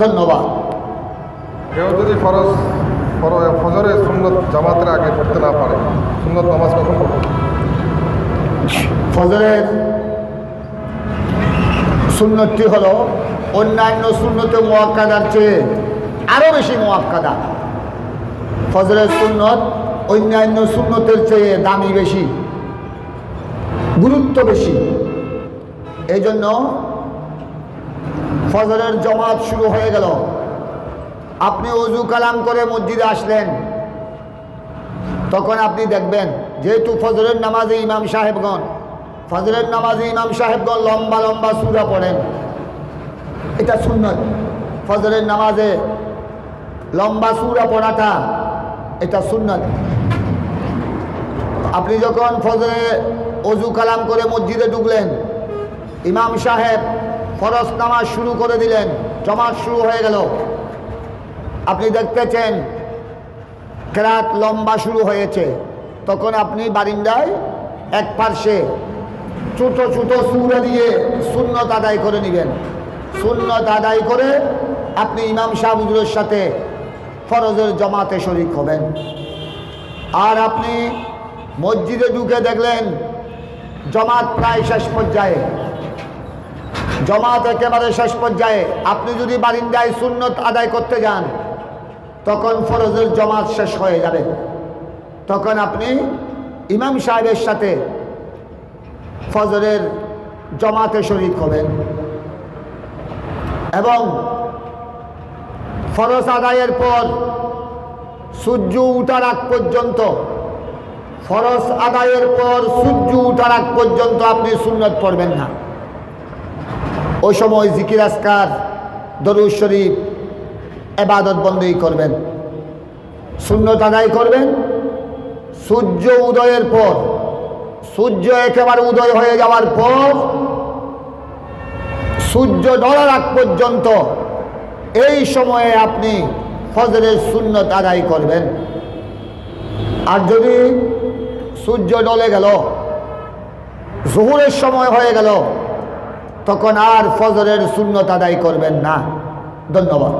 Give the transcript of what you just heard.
ধন্যবাদ। কেউ যদি ফরজ ফর- ফজরের সুন্নত জামাতের আগে পড়তে না পারে সুন্নত নামাজ কখন পড়বে? ফজরের সুন্নতটি হলো অন্যান্য সুন্নতে মোয়াক্কাদার চেয়ে আরও বেশি মোয়াক্কাদা। ফজরের সুন্নত অন্যান্য সুন্নতের চেয়ে দামি বেশি গুরুত্ব বেশি। এই জন্য ফজরের জমাত শুরু হয়ে গেল। আপনি অজু কালাম করে মসজিদে আসলেন। তখন আপনি দেখবেন, যেহেতু ফজরের নামাজে ইমাম সাহেবগণ, ফজরের নামাজে ইমাম সাহেবগণ লম্বা লম্বা সুরা পড়েন। এটা সুন্নত। ফজরের নামাজে লম্বা সুরা পড়াটা এটা সুন্নত। আপনি যখন ফজরে অজু কালাম করে মসজিদে ঢুকলেন, ইমাম সাহেব ফরজ নামাজ শুরু করে দিলেন। জমাত শুরু হয়ে গেল। আপনি দেখতেছেন, ক্রাত লম্বা শুরু হয়েছে। তখন আপনি বারিন্দায় এক পার্শ্বে ছোটো ছোটো সুরে দিয়ে সুন্নত আদায় করে নেবেন। সুন্নত আদায় করে আপনি ইমাম সাহুজুরের সাথে ফরজের জমাতে শরিক হবেন। আর আপনি মসজিদে ঢুকে দেখলেন, জমাত প্রায় শেষ পর্যায়ে। জমাত একেবারে শেষ পর্যায়ে। আপনি যদি বারিন্দায় সুন্নত আদায় করতে যান, তখন ফরজের জমাত শেষ হয়ে যাবে। তখন আপনি ইমাম সাহেবের সাথে ফজরের জমাতে শরিক হবেন। এবং ফরজ আদায়ের পর সূর্য উঠার আগ পর্যন্ত, ফরজ আদায়ের পর সূর্য উঠার আগ পর্যন্ত আপনি সুন্নত পড়বেন না। ওই সময় জিকির আসকার দরুদ শরীফ, এবাদত বন্দী করবেন। সুন্নত আদায় করবেন। সূর্য উদয়ের পর, সূর্য একেবারে উদয় হয়ে যাওয়ার পর, সূর্য ডলার আগ পর্যন্ত এই সময়ে আপনি ফজরের সুন্নত আদায় করবেন। আর যদি সূর্য ডলে গেল, জহুরের সময় হয়ে গেল তখন আর ফজরের শূন্যত আদায় করবেন না ধন্যবাদ